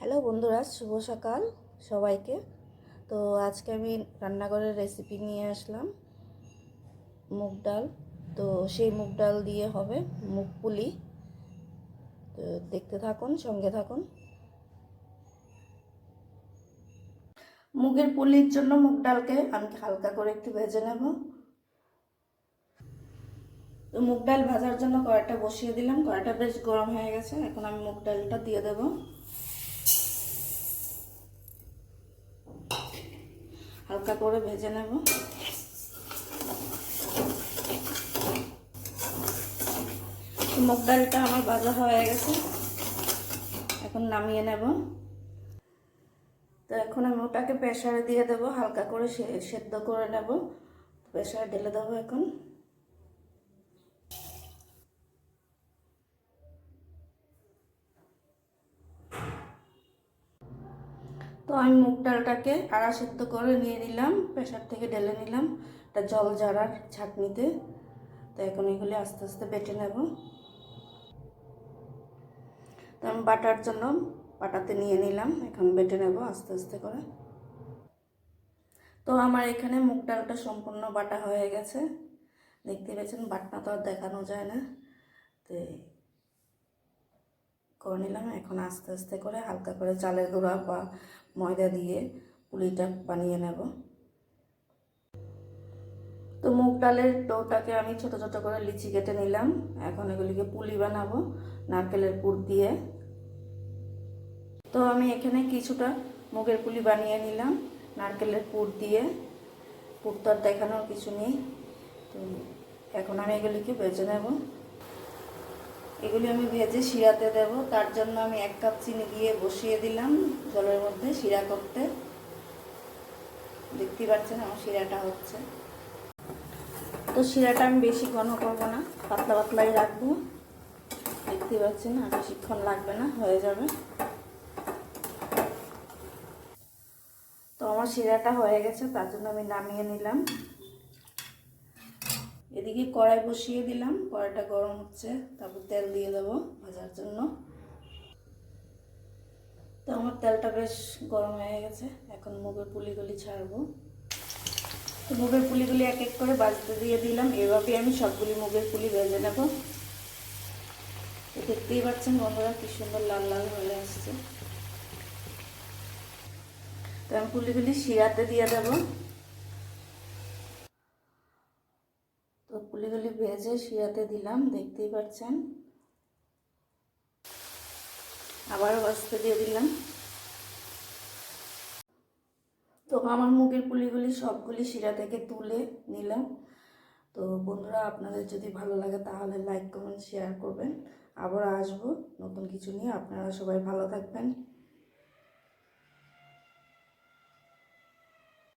Hello বন্ধুরা, শুভ সকাল সবাইকে। তো আজকে আমি রান্নাঘরের রেসিপি নিয়ে আসলাম, মুগ ডাল। তো সেই মুগ ডাল দিয়ে হবে মুগ পুলি। তো দেখতে থাকুন, সঙ্গে থাকুন। মুগের পুলির জন্য মুগ ডালকে আমি হালকা করে একটু ভেজে নেব। তো মুগ ডাল ভাজার জন্য কড়াইটা বসিয়ে দিলাম, কড়াইটা বেশ গরম হয়ে গেছে, এখন আমি মুগ ডালটা দিয়ে দেবো। হালকা করে ভেজে নেব। মুগ ডালটা আমার ভাজা হয়ে গেছে। এখন নামিয়ে নেব। তো এখন আমি ওটাকে প্রেশারে দিয়ে দেবো, হালকা করে সেদ্ধ করে নেব। প্রেশারে ঢেলে দেবো এখন। আমি মুগ ডালটাকে আড়া সেদ্ধ করে নিয়ে নিলাম প্রেশার থেকে ঢেলে নিলাম এটা জল ঝাড়ার ছাঁকনিতে। তো এখন এগুলি আস্তে আস্তে বেটে নেব। তো আমি বাটার জন্য বাটাতে নিয়ে নিলাম, এখন বেটে নেব আস্তে আস্তে করে। তো আমার এখানে মুগ ডালটা সম্পূর্ণ বাটা হয়ে গেছে। দেখতে পেয়েছেন, বাটনা তো আর দেখানো যায় না। তো করে নিলাম, এখন আস্তে আস্তে করে হালকা করে চালের গুঁড়া বা ময়দা দিয়ে পুলিটা বানিয়ে নেব। তো মুগ ডালের ডোটাকে আমি ছোট ছোট করে লিচি কেটে নিলাম। এখন এগুলিকে পুলি বানাবো নারকেলের পুর দিয়ে। তো আমি এখানে কিছুটা মুগের পুলি বানিয়ে নিলাম নারকেলের পুর দিয়ে। পুর তো আর দেখানোর কিছু নেই। তো এখন আমি এগুলিকে বেজে নেব। এগুলি আমি ভেজে শিরাতে দেব। তার জন্য আমি এক কাপ চিনি দিয়ে বসিয়ে দিলাম জলের মধ্যে শিরা করতে। দেখতে পাচ্ছেন আমার শিরাটা হচ্ছে। তো শিরাটা আমি বেশি ঘন করব না, পাতলা পাতলাই রাখব। দেখতে পাচ্ছেন আর বেশিক্ষণ লাগবে না, হয়ে যাবে। তো আমার শিরাটা হয়ে গেছে, তার জন্য আমি নামিয়ে নিলাম। এদিকে কড়াই বসিয়ে দিলাম, কড়াইটা গরম হচ্ছে, তারপর তেল দিয়ে দেবো ভাজার জন্য। তো আমার তেলটা বেশ গরম হয়ে গেছে, এখন মুগের পুলিগুলি ছাড়বো। তো মুগের পুলিগুলি এক এক করে বাজতে দিয়ে দিলাম এভাবে আমি সবগুলি মুগের পুলি ভেজে নেব। দেখতেই পাচ্ছেন বন্ধুরা, কী সুন্দর লাল লাল হয়ে আসছে। তো আমি পুলিগুলি শিরাতে দিয়ে দেবো তো পুলিগুলি ভেজে শিরাতে দিলাম, দেখতেই পাচ্ছেন। আবারও বাঁচতে দিয়ে দিলাম। তো আমার মুগের পুলিগুলি সবগুলি শিরা থেকে তুলে নিলাম। তো বন্ধুরা, আপনাদের যদি ভালো লাগে তাহলে লাইক, কমেন্ট শেয়ার করবেন। আবার আসব নতুন কিছু নিয়ে। আপনারা সবাই ভালো থাকবেন।